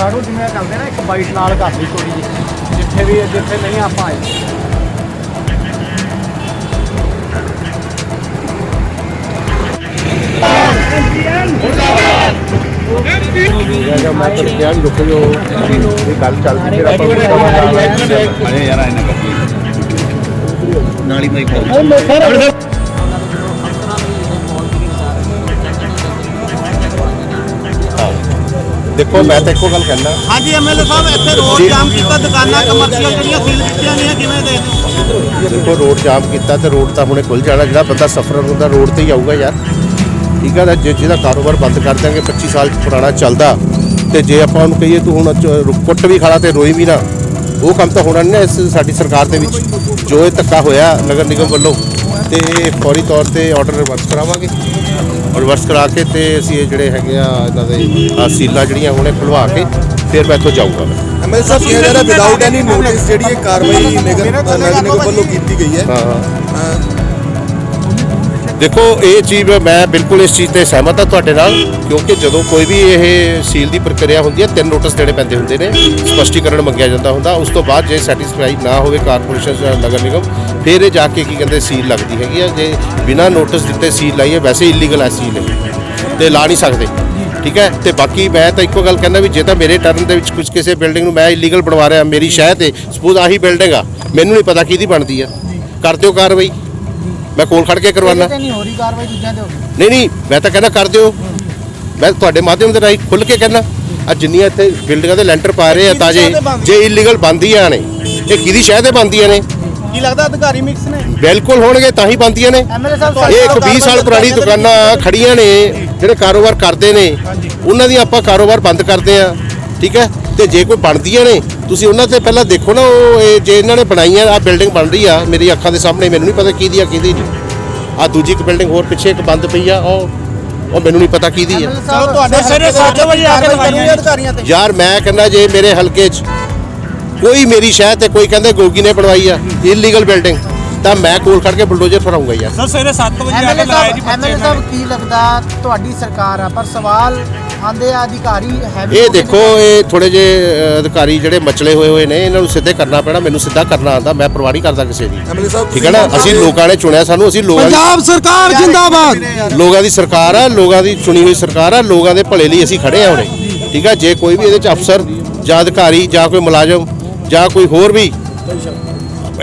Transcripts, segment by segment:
ਸਾਰੂ ਜਿਵੇਂ ਕਰਦੇ ਨਾ ਇੱਕ ਬਾਈਟ ਨਾਲ ਕਰ ਲਈ ਥੋੜੀ ਜਿਹੀ ਜਿੱਥੇ ਵੀ ਜਿੱਥੇ ਨਹੀਂ ਆਪਾਂ ਆਏ। ਜਾਂ ਮੈਂ ਤਾਂ ਕਿਹਾ ਰੁਕੋ ਜੋ ਇਹ ਗੱਲ ਚੱਲਦੀ ਫਿਰ ਆਪਾਂ ਅਰੇ ਯਾਰ ਆਇਨਾ ਕਰ ਨਾਲੀ ਮਾਈਕ ਦੇਖੋ ਮੈਂ ਤਾਂ ਇੱਕੋ ਗੱਲ ਕਹਿਣਾ ਹਾਂਜੀ ਐਮਐਲਏ ਸਾਹਿਬ ਇੱਥੇ ਰੋਡ ਜਾਮ ਕੀਤਾ ਦੁਕਾਨਾਂ ਕਮਰਸ਼ੀਅਲ ਜਿਹੜੀਆਂ ਸੀਲ ਕੀਤੀਆਂ ਗਈਆਂ ਕਿਵੇਂ ਹੋ ਦੇਖੋ ਰੋਡ ਜਾਮ ਕੀਤਾ ਤੇ ਰੋਡ ਤਾਂ ਹੁਣੇ ਖੁੱਲ ਜਾਣਾ ਜਿਹੜਾ ਬੰਦਾ ਸਫਰ ਹੁੰਦਾ ਰੋਡ ਤੇ ਹੀ ਆਊਗਾ ਯਾਰ। ਠੀਕ ਤਾਂ ਜੇ ਜਿਹਦਾ ਕਾਰੋਬਾਰ ਬੰਦ ਕਰ ਦਿਆਂਗੇ 25 ਸਾਲ ਪੁਰਾਣਾ ਚੱਲਦਾ। ਤੇ ਜੇ ਆਪਾਂ ਉਹਨੂੰ ਕਹੀਏ ਤੂੰ ਹੁਣ ਕੁੱਟ ਵੀ ਖਾਲਾ ਤੇ ਰੋਈ ਵੀ ਨਾ। ਉਹ ਕੰਮ ਤਾਂ ਹੋਣਾ ਨਹੀਂ ਨਾ ਇਸ ਸਾਡੀ ਸਰਕਾਰ ਦੇ ਵਿੱਚ। ਜੋ ਇਹ ਧੱਕਾ ਹੋਇਆ ਨਗਰ ਨਿਗਮ ਵੱਲੋਂ। ਤੇ ਫੌਰੀ ਤੌਰ ਤੇ ਆਰਡਰ ਰਿਵਰਸ ਕਰਾਵਾਂਗੇ। ਔਰ ਰਿਵਰਸ ਕਰਾ ਕੇ ਤੇ ਅਸੀਂ ਇਹ ਜਿਹੜੇ ਹੈਗੇ ਆ ਇਹਨਾਂ ਦੇ ਆਹ ਸੀਲਾਂ ਜਿਹੜੀਆਂ ਹੁਣੇ ਖੁਲਵਾ ਕੇ ਫਿਰ ਮੈਂ ਇੱਥੋਂ ਜਾਊਂਗਾ ਮੈਂ। ਐਮਐਲ ਸਾਹਿਬ ਕਿਹਾ ਜਾ ਰਿਹਾ ਵਿਦਆਊਟ ਐਨੀ ਨੋਟਿਸ ਜਿਹੜੀ ਇਹ ਕਾਰਵਾਈ ਨਗਰ ਨਿਗਮ ਵੱਲੋਂ ਕੀਤੀ ਗਈ ਹੈ। ਹਾਂ ਦੇਖੋ, ਇਹ ਚੀਜ਼ ਮੈਂ ਬਿਲਕੁਲ ਇਸ ਚੀਜ਼ ਤੇ ਸਹਿਮਤ ਹਾਂ ਤੁਹਾਡੇ ਨਾਲ, ਕਿਉਂਕਿ ਜਦੋਂ ਕੋਈ ਵੀ ਇਹ ਸੀਲ ਦੀ ਪ੍ਰਕਿਰਿਆ ਹੁੰਦੀ ਹੈ, ਤਿੰਨ ਨੋਟਿਸ ਦੇਣੇ ਪੈਂਦੇ ਹੁੰਦੇ ਨੇ, ਸਪਸ਼ਟੀਕਰਨ ਮੰਗਿਆ ਜਾਂਦਾ ਹੁੰਦਾ, ਉਸ ਤੋਂ ਬਾਅਦ ਜੇ ਸੈਟੀਸਫਾਈ ਨਾ ਹੋਵੇ ਕਾਰਪੋਰੇਸ਼ਨ ਜਾਂ ਨਗਰ ਨਿਗਮ, ਫਿਰ ਇਹ ਜਾ ਕੇ ਕੀ ਕਹਿੰਦੇ, ਸੀਲ ਲੱਗਦੀ ਹੈਗੀ ਆ, ਜੇ ਬਿਨਾਂ ਨੋਟਿਸ ਦਿੱਤੇ ਸੀਲ ਲਾਈਏ ਵੈਸੇ ਇਲੀਗਲ ਹੈ ਸੀਲ ਇਹ, ਤੇ ਲਾ ਨਹੀਂ ਸਕਦੇ, ਠੀਕ ਹੈ? ਤੇ ਬਾਕੀ ਮੈਂ ਤਾਂ ਇੱਕੋ ਗੱਲ ਕਹਿੰਦਾ ਵੀ ਜੇ ਤਾਂ ਮੇਰੇ ਟਰਨ ਦੇ ਵਿੱਚ ਕੁਝ ਕਿਸੇ ਬਿਲਡਿੰਗ ਨੂੰ ਮੈਂ ਇਲੀਗਲ ਬਣਵਾ ਰਿਹਾ, ਮੇਰੀ ਸ਼ਹਿ ਤੇ ਸਪੋਜ਼ ਆਹੀ ਬਿਲਡਿੰਗ ਆ, ਮੈਨੂੰ ਨਹੀਂ ਪਤਾ ਕਿਹਦੀ ਬਣਦੀ ਆ, ਕਰ ਦਿਓ ਕਾਰਵਾਈ। ਮੈਂ ਕੋਲ ਖੜ ਕੇ ਕਰਵਾਉਣਾ ਤੇ ਨਹੀਂ ਹੋ ਰਹੀ ਕਾਰਵਾਈ ਦੂਜਿਆਂ ਤੇ ਹੋ ਰਹੀ ਨਹੀਂ ਨਹੀਂ ਮੈਂ ਤਾਂ ਕਹਿੰਦਾ ਕਰ ਦਿਓ। ਮੈਂ ਤੁਹਾਡੇ ਮਾਧਿਅਮ ਦੇ ਰਾਹੀਂ ਖੁੱਲ ਕੇ ਕਹਿੰਦਾ ਆ ਜਿੰਨੀਆਂ ਇੱਥੇ ਬਿਲਡਿੰਗਾਂ ਦੇ ਲੈਂਟਰ ਪਾ ਰਹੇ ਆ ਤਾਜੇ ਜੇ ਇਲੀਗਲ ਬੰਦੀਆਂ ਨੇ ਇਹ ਕਿਹਦੀ ਸ਼ਹਿ ਤੇ ਬੰਦੀਆਂ ਨੇ? ਕੀ ਲੱਗਦਾ ਅਧਿਕਾਰੀ ਮਿਕਸ ਨੇ? ਬਿਲਕੁਲ ਹੋਣਗੇ ਤਾਂ ਹੀ ਬੰਦੀਆਂ ਨੇ। ਇਹ ਇੱਕ 20 ਸਾਲ ਪੁਰਾਣੀ ਦੁਕਾਨਾਂ ਖੜੀਆਂ ਨੇ ਜਿਹੜੇ ਕਾਰੋਬਾਰ ਕਰਦੇ ਨੇ ਉਹਨਾਂ ਦੀ ਆਪਾਂ ਕਾਰੋਬਾਰ ਬੰਦ ਕਰਦੇ ਆ। ਠੀਕ ਹੈ? ਤੇ ਜੇ ਕੋਈ ਬਣਦੀਆਂ ਨੇ ਤੁਸੀਂ ਉਹਨਾਂ ਤੇ ਪਹਿਲਾਂ ਦੇਖੋ ਨਾ ਉਹ ਇਹ ਜੇ ਇਹਨਾਂ ਨੇ ਬਣਾਈਆਂ ਆ ਬਿਲਡਿੰਗ ਬਣ ਰਹੀ ਆ ਮੇਰੀ ਅੱਖਾਂ ਦੇ ਸਾਹਮਣੇ ਮੈਨੂੰ ਨਹੀਂ ਪਤਾ ਕਿਹਦੀ ਆ ਕਿਹਦੀ ਨਹੀਂ। ਆ ਦੂਜੀ ਇੱਕ ਬਿਲਡਿੰਗ ਹੋਰ ਪਿੱਛੇ ਇੱਕ ਬੰਦ ਪਈ ਆ ਉਹ ਉਹ ਮੈਨੂੰ ਨਹੀਂ ਪਤਾ ਕਿਹਦੀ ਆ। ਚਲੋ ਤੁਹਾਡੇ ਸਿਰੇ 7 ਵਜੇ ਆ ਕੇ ਲਗਾਈਆਂ ਅਧਿਕਾਰੀਆਂ ਤੇ। ਯਾਰ ਮੈਂ ਕਹਿੰਦਾ ਜੇ ਮੇਰੇ ਹਲਕੇ 'ਚ ਕੋਈ ਮੇਰੀ ਸ਼ਹਿਰ ਤੇ ਕੋਈ ਕਹਿੰਦੇ ਗੋਗੀ ਨੇ ਬਣਵਾਈ ਆ ਇਲੀਗਲ ਬਿਲਡਿੰਗ ਤਾਂ ਮੈਂ ਕੋਲ ਖੜ ਕੇ ਬੁਲਡੋਜ਼ਰ ਫਰਾਉਂਗਾ ਯਾਰ। ਸਰ ਸਵੇਰੇ 7 ਵਜੇ ਆ ਕੇ ਐਮਐਲਏ ਜੀ ਸਾਹਿਬ ਐਮਐਲਏ ਸਾਹਿਬ ਕੀ ਲੱਗਦਾ ਤੁਹਾਡੀ ਸਰਕਾਰ ਆ? ਪਰ ਸਵਾਲ ਆਂਦੇ ਆ ਅਧਿਕਾਰੀ ਹੈਵੀ ਇਹ ਦੇਖੋ ਇਹ ਥੋੜੇ ਜੇ ਅਧਿਕਾਰੀ ਜਿਹੜੇ ਮਚਲੇ ਹੋਏ ਹੋਏ ਨੇ ਇਹਨਾਂ ਨੂੰ ਸਿੱਧੇ ਕਰਨਾ ਪੈਣਾ ਮੈਨੂੰ ਸਿੱਧਾ ਕਰਨਾ ਆਂਦਾ ਮੈਂ ਪਰਵਾਹ ਨਹੀਂ ਕਰਦਾ ਕਿਸੇ ਦੀ। ਐਮਐਲਏ ਸਾਹਿਬ ਠੀਕ ਹੈ ਨਾ? ਅਸੀਂ ਲੋਕਾਂ ਨੇ ਚੁਣਿਆ ਸਾਨੂੰ ਅਸੀਂ ਲੋਕਾਂ ਦੀ ਪੰਜਾਬ ਸਰਕਾਰ ਜਿੰਦਾਬਾਦ। ਲੋਕਾਂ ਦੀ ਸਰਕਾਰ ਆ ਲੋਕਾਂ ਦੀ ਚੁਣੀ ਹੋਈ ਸਰਕਾਰ ਆ ਲੋਕਾਂ ਦੇ ਭਲੇ ਲਈ ਅਸੀਂ ਖੜੇ ਆ ਹੁਣੇ। ਠੀਕ ਆ? ਜੇ ਕੋਈ ਵੀ ਇਹਦੇ ਚ ਅਫਸਰ ਜਾਂ ਅਧਿਕਾਰੀ ਜਾਂ ਕੋਈ ਮੁਲਾਜ਼ਮ ਜਾਂ ਕੋਈ ਹੋਰ ਵੀ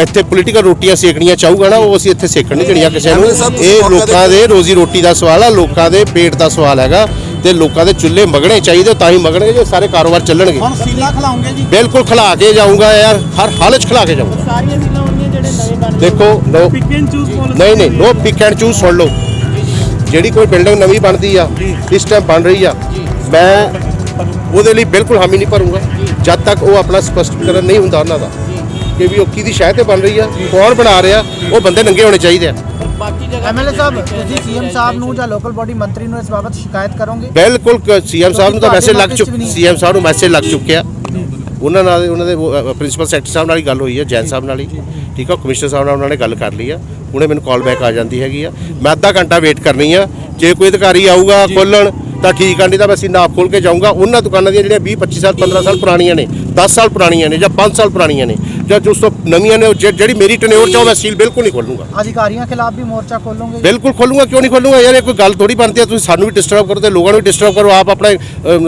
ਇੱਥੇ ਪੋਲੀਟੀਕਲ ਰੋਟੀਆਂ ਸੇਕਣੀਆਂ ਚਾਹੂਗਾ ਨਾ ਉਹ ਅਸੀਂ ਇੱਥੇ ਸੇਕਣ ਨਹੀਂ ਦੇਣੀਆਂ ਕਿਸੇ ਨੂੰ। ਇਹ ਲੋਕਾਂ ਦੇ ਰੋਜ਼ੀ ਰੋਟੀ ਦਾ ਸਵਾਲ ਆ ਲੋਕਾਂ ਦੇ ਪੇਟ ਦਾ ਸਵਾਲ ਹੈਗਾ ਤੇ ਲੋਕਾਂ ਦੇ ਚੁੱਲ੍ਹੇ ਮਗਣੇ ਚਾਹੀਦੇ ਤਾਂ ਹੀ ਮਗਣਗੇ ਜੇ ਸਾਰੇ ਕਾਰੋਬਾਰ ਚੱਲਣਗੇ। ਹੁਣ ਸੀਲਾ ਖਲਾਉਂਗੇ ਜੀ। ਬਿਲਕੁਲ ਖਿਲਾ ਕੇ ਜਾਊਂਗਾ ਯਾਰ ਹਰ ਹਾਲਤ 'ਚ ਖਿਲਾ ਕੇ ਜਾਊਂਗਾ। ਸਾਰੀਆਂ ਸੀਲਾਂ ਹੋਣਗੀਆਂ ਜਿਹੜੇ ਨਵੇਂ ਬਣ ਦੇਖੋ no pick and choose policy ਨਹੀਂ ਨਹੀਂ ਨੋ ਪਿਕ ਐਂਡ ਚੂਜ਼ ਸੁਣ ਲਓ। ਜਿਹੜੀ ਕੋਈ ਬਿਲਡਿੰਗ ਨਵੀਂ ਬਣਦੀ ਆ ਇਸ ਟਾਈਮ ਬਣ ਰਹੀ ਆ ਮੈਂ ਉਹਦੇ ਲਈ ਬਿਲਕੁਲ ਹਾਮੀ ਨਹੀਂ ਭਰੂੰਗਾ। ਜਦ ਤੱਕ ਉਹ ਆਪਣਾ ਸਪਸ਼ਟੀਕਰਨ ਨਹੀਂ ਹੁੰਦਾ ਉਹਨਾਂ ਦਾ। ਕਿ ਵੀ ਉਹ ਕਿਹਦੀ ਸ਼ਹਿ ਤੇ ਬਣ ਰਹੀ ਆ ਕੌਣ ਬਣਾ ਰਿਹਾ ਉਹ ਬੰਦੇ ਨੰਗੇ ਹੋਣੇ ਚਾਹੀਦੇ ਆ। ਐਮਐਲਏ ਸਾਹਿਬ ਤੁਸੀਂ ਸੀਐਮ ਸਾਹਿਬ ਨੂੰ ਜਾਂ ਲੋਕਲ ਬਾਡੀ ਮੰਤਰੀ ਨੂੰ ਇਸ ਬਾਬਤ ਸ਼ਿਕਾਇਤ ਕਰੋਗੇ? ਬਿਲਕੁਲ ਸੀਐਮ ਸਾਹਿਬ ਨੂੰ ਤਾਂ ਮੈਸੇਜ ਲੱਗ ਚੁੱਕ। ਸੀਐਮ ਸਾਹਿਬ ਨੂੰ ਮੈਸੇਜ ਲੱਗ ਚੁੱਕਿਆ। ਉਹਨਾਂ ਨਾਲ ਉਹਨਾਂ ਦੇ ਪ੍ਰਿੰਸੀਪਲ ਸੈਕਟਰੀ ਸਾਹਿਬ ਨਾਲ ਹੀ ਗੱਲ ਹੋਈ ਹੈ ਜੈਨ ਸਾਹਿਬ ਨਾਲ ਹੀ। ਠੀਕ ਆ ਕਮਿਸ਼ਨਰ ਸਾਹਿਬ ਨਾਲ ਉਹਨਾਂ ਨੇ ਗੱਲ ਕਰ ਲਈ ਆ। ਹੁਣੇ ਮੈਨੂੰ ਕਾਲ ਬੈਕ ਆ ਜਾਂਦੀ ਹੈਗੀ ਆ। ਮੈਂ ਅੱਧਾ ਘੰਟਾ ਵੇਟ ਕਰਨੀ ਆ। ਜੇ ਕੋਈ ਅਧਿਕਾਰੀ ਆਊਗਾ ਖੋਲਣ ਤਾਂ ਠੀਕ ਆ ਨਹੀਂ ਤਾਂ ਮੈਂ ਸੀਨਾ ਆਪ ਖੋਲ ਕੇ ਜਾਊਂਗਾ। ਉਹਨਾਂ ਦੁਕਾਨਾਂ ਦੀਆਂ ਜਿਹੜੀਆਂ 20 25 ਸਾਲ 15 ਸਾਲ ਪੁਰਾਣੀਆਂ ਨੇ 10 ਸਾਲ ਪੁਰਾਣੀਆਂ ਨੇ ਜਾਂ 5 ਸਾਲ ਪੁਰਾਣੀਆਂ ਨੇ ਜਾਂ ਜੋ ਉਸ ਤੋਂ ਨਵੀਆਂ ਨੇ ਜਿਹੜੀ ਮੇਰੀ ਟਨਿਓਰ ਚ ਮੈਂ ਸੀਲ ਬਿਲਕੁਲ ਨਹੀਂ ਖੋਲੂੰਗਾ ਅਧਿਕਾਰੀਆਂ ਖਿਲਾਫ ਵੀ ਮੋਰਚਾ ਖੋਲੋਗੇ ਬਿਲਕੁਲ ਖੋਲੂੰਗਾ ਕਿਉਂ ਨਹੀਂ ਖੋਲੂੰਗਾ ਯਾਰ ਇਹ ਕੋਈ ਗੱਲ ਥੋੜੀ ਬਣਦੀ ਆ ਤੁਸੀਂ ਸਾਨੂੰ ਵੀ ਡਿਸਟਰਬ ਕਰੋ ਤੇ ਲੋਕਾਂ ਨੂੰ ਵੀ ਡਿਸਟਰਬ ਕਰੋ ਆਪ ਆਪਣਾ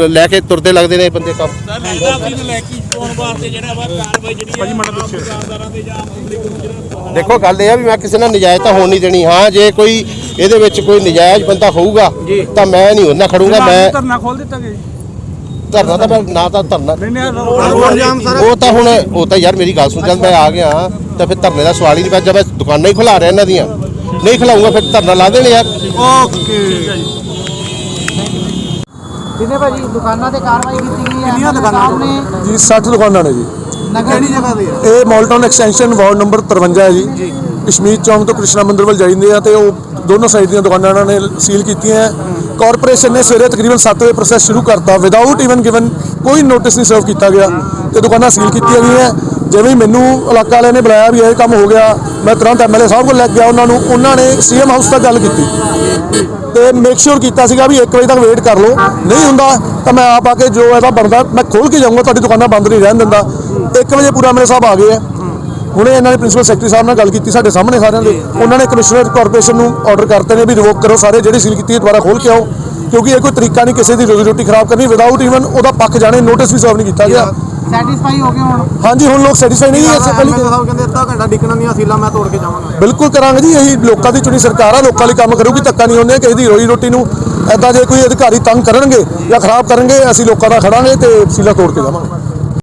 ਲੈ ਕੇ ਤੁਰਦੇ ਲੱਗਦੇ ਨੇ ਇਹ ਬੰਦੇ ਕੰਮ। ਲੈ ਕੇ ਪਾਉਣ ਵਾਸਤੇ ਜਿਹੜਾ ਵਾ ਕਾਰਵਾਈ ਜਿਹੜੀ ਭਾਜੀ ਮੜਾ ਪਿੱਛੇ ਦੁਕਾਨਦਾਰਾਂ ਤੇ ਜਾਂ ਦੇਖੋ ਗੱਲ ਇਹ ਆ ਵੀ ਮੈਂ ਕਿਸੇ ਨਾਲ ਨਜਾਇਜ਼ ਤਾਂ ਹੋਣ ਨਹੀਂ ਦੇਣੀ। ਹਾਂ ਜੇ ਕੋਈ ਇਹਦੇ ਵਿੱਚ ਕੋਈ ਨਜਾਇਜ਼ ਬੰਦਾ ਹੋਊਗਾ ਤਾਂ ਮੈਂ ਨਹੀਂ ਉਹਨਾਂ ਖੜੂੰਗਾ ਮੈਂ ਧਰਨਾ ਖੋਲ ਦਿੱਤਾ ਗਿਆ ਜੀ। ਧਰਨਾ ਤਾਂ ਮੈਂ ਨਾ ਤਾਂ ਧਰਨਾ ਉਹ ਤਾਂ ਹੁਣ ਉਹ ਤਾਂ ਯਾਰ ਮੇਰੀ ਗੱਲ ਸੁਣ ਜਦ ਮੈਂ ਆ ਗਿਆ ਤਾਂ ਫਿਰ ਧਰਨੇ ਦਾ ਸਵਾਲ ਹੀ ਨਹੀਂ ਪਿਆ ਜਦ ਮੈਂ ਦੁਕਾਨਾਂ ਹੀ ਖੁਲਾ ਰਿਹਾ ਇਹਨਾਂ ਦੀਆਂ। ਨਹੀਂ ਖਿਲਾਊਂਗਾ ਫਿਰ ਧਰਨਾ ਲਾ ਦੇਣੇ ਯਾਰ ਭਾਜੀ ਦੁਕਾਨਾਂ ਤੇ ਕਾਰਵਾਈ ਕੀਤੀ ਗਈ ਹੈ? ਕਿੰਨੀਆਂ ਦੁਕਾਨਾਂ ਨੇ ਜੀ 60 ਦੁਕਾਨਾਂ ਨੇ ਜੀ। ਨਗਰ ਜਗ੍ਹਾ ਤੇ ਇਹ ਮੌਲਟਾਊਨ ਐਕਸਟੈਂਸ਼ਨ ਵਾਰਡ ਨੰਬਰ 53 ਹੈ ਜੀ। ਕਸ਼ਮੀਰ ਚੌਂਕ ਤੋਂ ਕ੍ਰਿਸ਼ਨਾ ਮੰਦਿਰ ਵੱਲ ਜਾਂਦੇ ਆ ਤੇ ਉਹ ਦੋਨੋਂ ਸਾਈਡ ਦੀਆਂ ਦੁਕਾਨਾਂ ਇਹਨਾਂ ਨੇ ਸੀਲ ਕੀਤੀਆਂ ਹੈ। ਕਾਰਪੋਰੇਸ਼ਨ ਨੇ ਸਵੇਰੇ ਤਕਰੀਬਨ 7 ਵਜੇ ਪ੍ਰੋਸੈਸ ਸ਼ੁਰੂ ਕਰਤਾ। ਵਿਦਆਊਟ ਇਵਨ ਗਿਵਨ ਕੋਈ ਨੋਟਿਸ ਨਹੀਂ ਸਰਵ ਕੀਤਾ ਗਿਆ ਤੇ ਦੁਕਾਨਾਂ ਸੀਲ ਕੀਤੀਆਂ ਗਈਆਂ ਜਿਵੇਂ ਮੈਨੂੰ ਇਲਾਕਾ ਵਾਲਿਆਂ ਨੇ ਬੁਲਾਇਆ ਵੀ ਇਹ ਕੰਮ ਹੋ ਗਿਆ, ਮੈਂ ਤੁਰੰਤ ਐਮਐਲਏ ਸਾਹਿਬ ਕੋਲ ਲੈ ਕੇ ਗਿਆ ਉਹਨਾਂ ਨੂੰ। ਉਹਨਾਂ ਨੇ ਸੀਐਮ ਹਾਊਸ ਤੱਕ ਗੱਲ ਕੀਤੀ ਤੇ ਮੇਕ ਸ਼ੋਰ ਕੀਤਾ ਸੀਗਾ ਵੀ 1 ਵਜੇ ਤੱਕ ਵੇਟ ਕਰ ਲਓ। ਨਹੀਂ ਹੁੰਦਾ ਤਾਂ ਮੈਂ ਆਪ ਆ ਕੇ ਜੋ ਇਹਦਾ ਬਣਦਾ, ਮੈਂ ਖੋਲ ਕੇ ਜਾਊਂਗਾ, ਤੁਹਾਡੀ ਦੁਕਾਨਾਂ ਬੰਦ ਨਹੀਂ ਰਹਿਣ ਦਿੰਦਾ। 1 ਵਜੇ ਪੂਰਾ ਮੇਰੇ ਸਾਹਿਬ ਆ ਗਏ ਆ ਹੁਣੇ ਇਹਨਾਂ ਨੇ ਪ੍ਰਿੰਸੀਪਲ ਸੈਕਟਰੀ ਸਾਹਿਬ ਨਾਲ ਗੱਲ ਕੀਤੀ ਸਾਡੇ ਸਾਹਮਣੇ ਸਾਰਿਆਂ ਦੇ। ਉਹਨਾਂ ਨੇ ਕਮਿਸ਼ਨਰ ਕਾਰਪੋਰੇਸ਼ਨ ਨੂੰ ਆਰਡਰ ਕਰਤੇ ਨੇ ਵੀ ਰਿਵੋਕ ਕਰੋ ਸਾਰੇ ਜਿਹੜੀ ਸੀਲ ਕੀਤੀ ਹੈ ਦੁਬਾਰਾ ਖੋਲ ਕੇ ਆਓ। ਕਿਉਂਕਿ ਇਹ ਕੋਈ ਤਰੀਕਾ ਨਹੀਂ ਕਿਸੇ ਦੀ ਰੋਜ਼ੀ ਰੋਟੀ ਖਰਾਬ ਕਰਨੀ ਵਿਦਆਊਟ ਇਵਨ ਉਹਦਾ ਪੱਖ ਜਾਣੇ ਨੋਟਿਸ ਵੀ ਸਰਵ ਨਹੀਂ ਕੀਤਾ ਗਿਆ। ਸੈਟੀਸਫਾਈ ਹੋ ਗਏ ਹੁਣ? ਹਾਂਜੀ ਹੁਣ ਲੋਕ ਸੈਟੀਸਫਾਈ ਨਹੀਂ ਹੈ ਪਹਿਲੀ ਸਾਹਿਬ ਕਹਿੰਦੇ ਅੱਧਾ ਘੰਟਾ ਡਿੱਕਣਾ ਨਹੀਂ ਅਸੀਲਾ ਮੈਂ ਤੋੜ ਕੇ ਜਾਵਾਂਗਾ। ਬਿਲਕੁਲ ਕਰਾਂਗੇ ਜੀ ਇਹੀ ਲੋਕਾਂ ਦੀ ਚੁਣੀ ਸਰਕਾਰ ਆ ਲੋਕਾਂ ਲਈ ਕੰਮ ਕਰੂਗੀ ਧੱਕਾ ਨਹੀਂ ਹੁੰਦੇ ਕਿਸੇ ਦੀ ਰੋਈ ਰੋਟੀ ਨੂੰ ਐਦਾਂ ਜੇ ਕੋਈ ਅਧਿਕਾਰੀ ਤੰਗ ਕਰਨਗੇ ਜਾਂ ਖਰਾਬ ਕਰਨਗੇ ਅਸੀਂ ਲੋਕਾਂ ਦਾ ਖੜਾਂਗੇ ਤੇ ਸੀਲਾ ਤੋੜ ਕੇ ਜਾਵਾਂਗੇ।